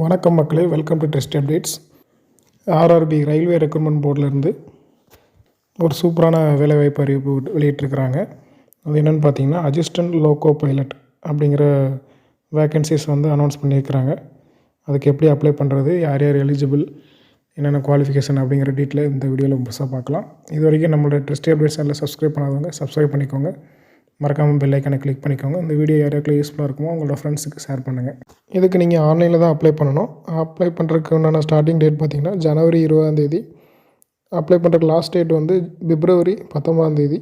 வணக்கம் மக்களே welcome to test updates RRB railway recruitment போர்டிலேருந்து ஒரு சூப்பரான வேலைவாய்ப்பு அறிவிப்பு வெளியிட்டிருக்கிறாங்க. அது என்னென்னு பார்த்தீங்கன்னா அசிஸ்டன்ட் லோகோ பைலட் அப்படிங்கிற வேக்கன்சிஸ் வந்து அனௌன்ஸ் பண்ணியிருக்கிறாங்க. அதுக்கு எப்படி அப்ளை பண்ணுறது யார் யார் எலிஜிபிள் என்னென்ன குவாலிஃபிகேஷன் அப்படிங்கிற டீட்டெயில் இந்த வீடியோவில் முழுசாக பார்க்கலாம். இது வரைக்கும் நம்மளோட டெஸ்ட் அப்டேட்ஸ் சேனலில் சப்ஸ்கிரைப் பண்ணாதவங்க சப்ஸ்கிரைப் பண்ணிக்கோங்க. மறக்காமல் பெல் ஐக்கனை கிளிக் பண்ணிக்கோங்க. இந்த வீடியோ யாருக்கும் யூஸ்ஃபுல்லாக இருக்குமோ உங்களோட ஃப்ரெண்ட்ஸுக்கு ஷேர் பண்ணுங்கள் இதுக்கு நீங்கள் ஆன்லைனில் தான் அப்ளை பண்ணணும். அப்ளை பண்ணுறதுக்கு உண்டான ஸ்டார்டிங் டேட் பார்த்திங்கன்னா ஜனவரி இருபதாந்தேதி அப்ளை பண்ணுறதுக்கு லாஸ்ட் டேட் வந்து பிப்ரவரி பத்தொம்பதாந்தேதி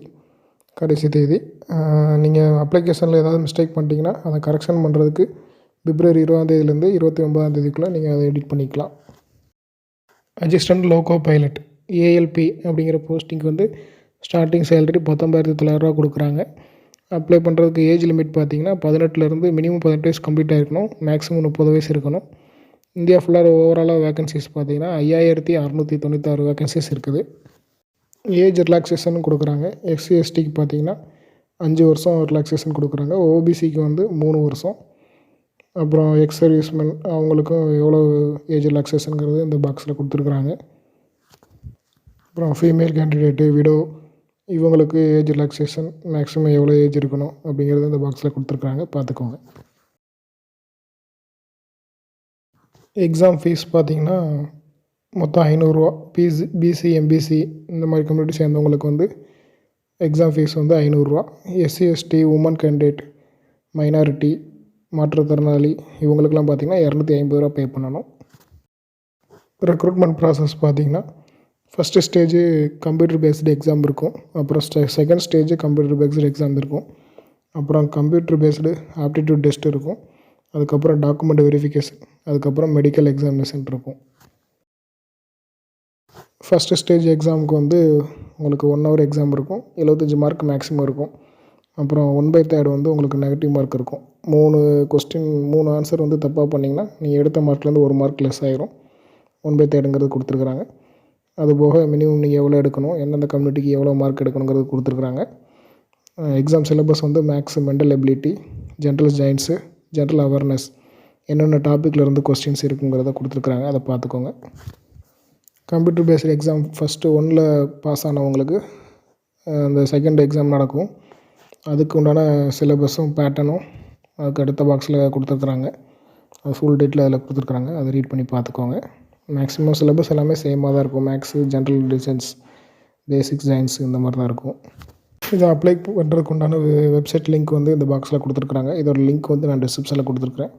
கடைசி தேதி. நீங்கள் அப்ளிகேஷனில் ஏதாவது மிஸ்டேக் பண்ணிட்டீங்கன்னா அதை கரெக்ஷன் பண்ணுறதுக்கு பிப்ரவரி இருபதாந்தேதியிலேருந்து இருபத்தி ஒன்பதாந்தேதிக்குள்ளே நீங்கள் அதை எடிட் பண்ணிக்கலாம். அசிஸ்டன்ட் லோகோ பைலட் ஏஎல்பி அப்படிங்கிற போஸ்டிங்க்கு வந்து ஸ்டார்டிங் சேலரி பத்தொம்பதாயிரத்தி தொள்ளாயிரரூவா கொடுக்குறாங்க. அப்ளை பண்ணுறதுக்கு ஏஜ் லிமிட் பார்த்தீங்கன்னா பதினெட்டுலேருந்து மினிமம் பதினெட்டு வயசு கம்ப்ளீட் ஆகிருக்கணும் மேக்ஸிமம் முப்பது வயசு இருக்கணும். இந்தியா ஃபுல்லாக ஓவராலாக வேகன்சிஸ் பார்த்தீங்கன்னா ஐயாயிரத்தி அறநூற்றி தொண்ணூத்தாறு வேகன்சிஸ் இருக்குது. ஏஜ் ரிலாக்ஸேஷன் கொடுக்குறாங்க. எஸ்சி எஸ்டிக்கு பார்த்தீங்கன்னா அஞ்சு வருஷம் ரிலாக்ஸேஷன் கொடுக்குறாங்க. ஓபிசிக்கு வந்து மூணு வருஷம். அப்புறம் எக்ஸ் சர்வீஸ்மேன் அவங்களுக்கும் எவ்வளோ ஏஜ் ரிலாக்ஸேஷனுங்கிறது இந்த பாக்ஸில் கொடுத்துருக்குறாங்க. அப்புறம் ஃபீமேல் கேண்டிடேட்டு விடோ இவங்களுக்கு ஏஜ் ரிலாக்ஸேஷன் மேக்ஸிமம் எவ்வளோ ஏஜ் இருக்கணும் அப்படிங்கிறது இந்த பாக்ஸில் கொடுத்துருக்குறாங்க பார்த்துக்கோங்க. எக்ஸாம் ஃபீஸ் பார்த்தீங்கன்னா மொத்தம் ஐநூறுரூவா பிசி பிசி எம்பிசி இந்த மாதிரி கம்யூனிட்டி சேர்ந்தவங்களுக்கு வந்து எக்ஸாம் ஃபீஸ் வந்து ஐநூறுரூவா SC ST women candidate minority மாற்றுத்திறனாளி இவங்களுக்கெல்லாம் பார்த்தீங்கன்னா இரநூத்தி ஐம்பது ரூபா பே பண்ணணும். ரெக்ரூட்மெண்ட் ப்ராசஸ் பார்த்தீங்கன்னா first stage computer based exam இருக்கும். அப்புறம் stay second stage computer based exam இருக்கும். அப்புறம் கம்ப்யூட்டர் பேஸ்டு ஆப்டிடியூட் டெஸ்ட் இருக்கும். அதுக்கப்புறம் டாக்குமெண்ட் வெரிஃபிகேஷன் அதுக்கப்புறம் மெடிக்கல் எக்ஸாமினேஷன் இருக்கும். ஃபஸ்ட்டு ஸ்டேஜ் எக்ஸாமுக்கு வந்து உங்களுக்கு ஒன் ஹவர் எக்ஸாம் இருக்கும். எழுபத்தஞ்சி மார்க் மேக்ஸிமம் இருக்கும். அப்புறம் ஒன் பை தேர்ட் வந்து உங்களுக்கு நெகட்டிவ் மார்க் இருக்கும். மூணு கொஸ்டின் மூணு ஆன்சர் வந்து தப்பாக பண்ணிங்கன்னா நீங்கள் எடுத்த மார்க்லேருந்து ஒரு மார்க் லெஸ் ஆயிரும். ஒன் பை தேர்டுங்கிறது கொடுத்துருக்குறாங்க. அதுபோக மினிமம் நீங்கள் எவ்வளோ எடுக்கணும் எந்தெந்த கம்யூனிட்டிக்கு எவ்வளோ மார்க் எடுக்கணுங்கிறது கொடுத்துருக்குறாங்க. எக்ஸாம் சிலபஸ் வந்து maths mental ability general science general awareness என்னென்ன டாப்பிக்கில் இருந்து கொஸ்டின்ஸ் இருக்குங்கிறத கொடுத்துருக்குறாங்க. அதை பார்த்துக்கோங்க. கம்ப்யூட்டர் பேஸ்டு எக்ஸாம் ஃபஸ்ட்டு ஒன்றில் பாஸ் ஆனவங்களுக்கு அந்த செகண்ட் எக்ஸாம் நடக்கும். அதுக்கு உண்டான சிலபஸும் பேட்டர்னும் அதுக்கு அடுத்த பாக்ஸில் கொடுத்துருக்குறாங்க. அது ஃபுல் டீட்டில் அதில் கொடுத்துருக்குறாங்க. அதை ரீட் பண்ணி பார்த்துக்கோங்க. மேக்ஸிமம் சிலபஸ் எல்லாமே சேமாக தான் இருக்கும். Maths general designs basic science இந்த மாதிரி தான் இருக்கும். இதை அப்ளை பண்ணுறதுக்கு உண்டான வெப்சைட் லிங்க் வந்து இந்த பாக்ஸில் கொடுத்துருக்குறாங்க. இதோட லிங்க் வந்து நான் டிஸ்கிரிப்ஷனில் கொடுத்துருக்குறேன்.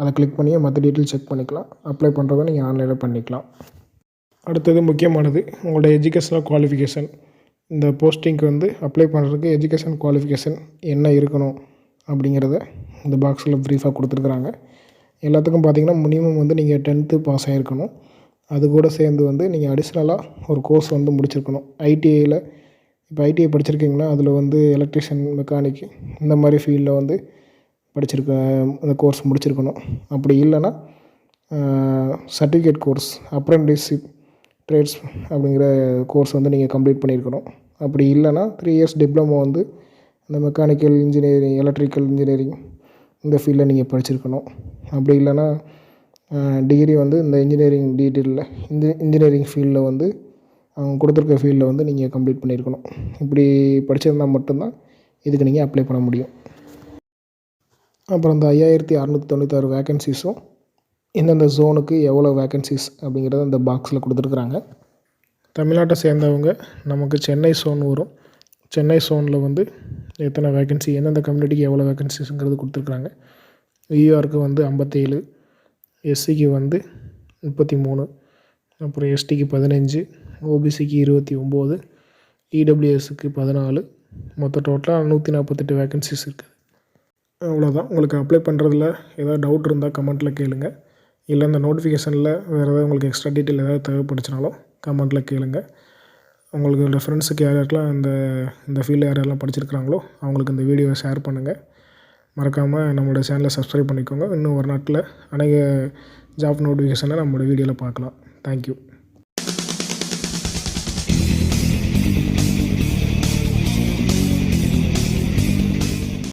அதை கிளிக் பண்ணி மற்ற டீட்டெயில் செக் பண்ணிக்கலாம். அப்ளை பண்ணுறதை நீங்கள் ஆன்லைனில் பண்ணிக்கலாம். அடுத்தது முக்கியமானது உங்களோட எஜுகேஷனல் குவாலிஃபிகேஷன் இந்த போஸ்டிங்க்கு வந்து அப்ளை பண்ணுறதுக்கு எஜுகேஷன் குவாலிஃபிகேஷன் என்ன இருக்கணும் அப்படிங்கிறத இந்த பாக்ஸில் ப்ரீஃபாக கொடுத்துருக்குறாங்க. எல்லாத்துக்கும் பார்த்தீங்கன்னா மினிமம் வந்து நீங்கள் டென்த்து பாஸ் ஆகிருக்கணும் அது கூட சேர்ந்து வந்து நீங்கள் அடிஷ்னலாக ஒரு கோர்ஸ் வந்து முடிச்சிருக்கணும். ஐடிஐயில் இப்போ ஐடிஐ படிச்சிருக்கீங்கன்னா அதில் வந்து எலக்ட்ரிஷியன் மெக்கானிக் இந்த மாதிரி ஃபீல்டில் வந்து படிச்சிருக்க அந்த கோர்ஸ் முடிச்சிருக்கணும். அப்படி இல்லைன்னா சர்டிஃபிகேட் கோர்ஸ் அப்ரெண்டிஸ்ஷிப் ட்ரேட்ஸ் அப்படிங்கிற கோர்ஸ் வந்து நீங்கள் கம்ப்ளீட் பண்ணியிருக்கணும். அப்படி இல்லைன்னா த்ரீ இயர்ஸ் டிப்ளமோ வந்து இந்த மெக்கானிக்கல் இன்ஜினியரிங் எலக்ட்ரிக்கல் இன்ஜினியரிங் இந்த ஃபீல்டில் நீங்கள் படிச்சிருக்கணும். அப்படி இல்லைன்னா டிகிரி வந்து இந்த இன்ஜினியரிங் டீட்டெயிலில் இந்த இன்ஜினியரிங் ஃபீல்டில் வந்து அவங்க கொடுத்துருக்க ஃபீல்டில் வந்து நீங்கள் கம்ப்ளீட் பண்ணியிருக்கணும் இப்படி படிச்சிருந்தா மட்டும்தான் இதுக்கு நீங்கள் அப்ளை பண்ண முடியும். அப்புறம் இந்த ஐயாயிரத்தி அறநூற்றி தொண்ணூத்தாறு வேக்கன்சிஸும் எந்தெந்த ஜோனுக்கு எவ்வளோ வேக்கன்சிஸ் அப்படிங்கிறத அந்த பாக்ஸில் கொடுத்துருக்குறாங்க. தமிழ்நாட்டை சேர்ந்தவங்க நமக்கு சென்னை சோன் வரும். சென்னை சோனில் வந்து எத்தனை வேக்கன்சி எந்தெந்த கம்யூனிட்டிக்கு எவ்வளோ வேக்கன்சிஸுங்கிறது கொடுத்துருக்குறாங்க. யூஆருக்கு வந்து ஐம்பத்தேழு எஸ்சிக்கு வந்து முப்பத்தி மூணு அப்புறம் எஸ்டிக்கு பதினஞ்சு ஓபிசிக்கு இருபத்தி ஒம்பது இடபிள்யூஎஸ்க்கு பதினாலு மொத்த டோட்டலாக நூற்றி நாற்பத்தெட்டு வேக்கன்சிஸ் இருக்குது. அவ்வளோதான் உங்களுக்கு அப்ளை பண்ணுறதுல ஏதாவது டவுட் இருந்தால் கமெண்ட்டில் கேளுங்கள் இல்லை இந்த நோட்டிஃபிகேஷனில் வேறு ஏதாவது உங்களுக்கு எக்ஸ்ட்ரா டீட்டெயில் ஏதாவது தேவைப்படுச்சுனாலும் கமெண்ட்டில் கேளுங்கள் உங்களுக்கு ஃப்ரெண்ட்ஸுக்கு யார் யாருக்கெல்லாம் இந்த இந்த ஃபீல்டில் யார் யாரெல்லாம் படிச்சிருக்கிறாங்களோ அவங்களுக்கு இந்த வீடியோவை ஷேர் பண்ணுங்கள் மறக்காமல் நம்மளோட சேனலை சப்ஸ்கிரைப் பண்ணிக்கோங்க. இன்னும் ஒரு நாட்டில் அநேக ஜாப் நோட்டிஃபிகேஷனை நம்மளோட வீடியோவில் பார்க்கலாம். தேங்க்யூ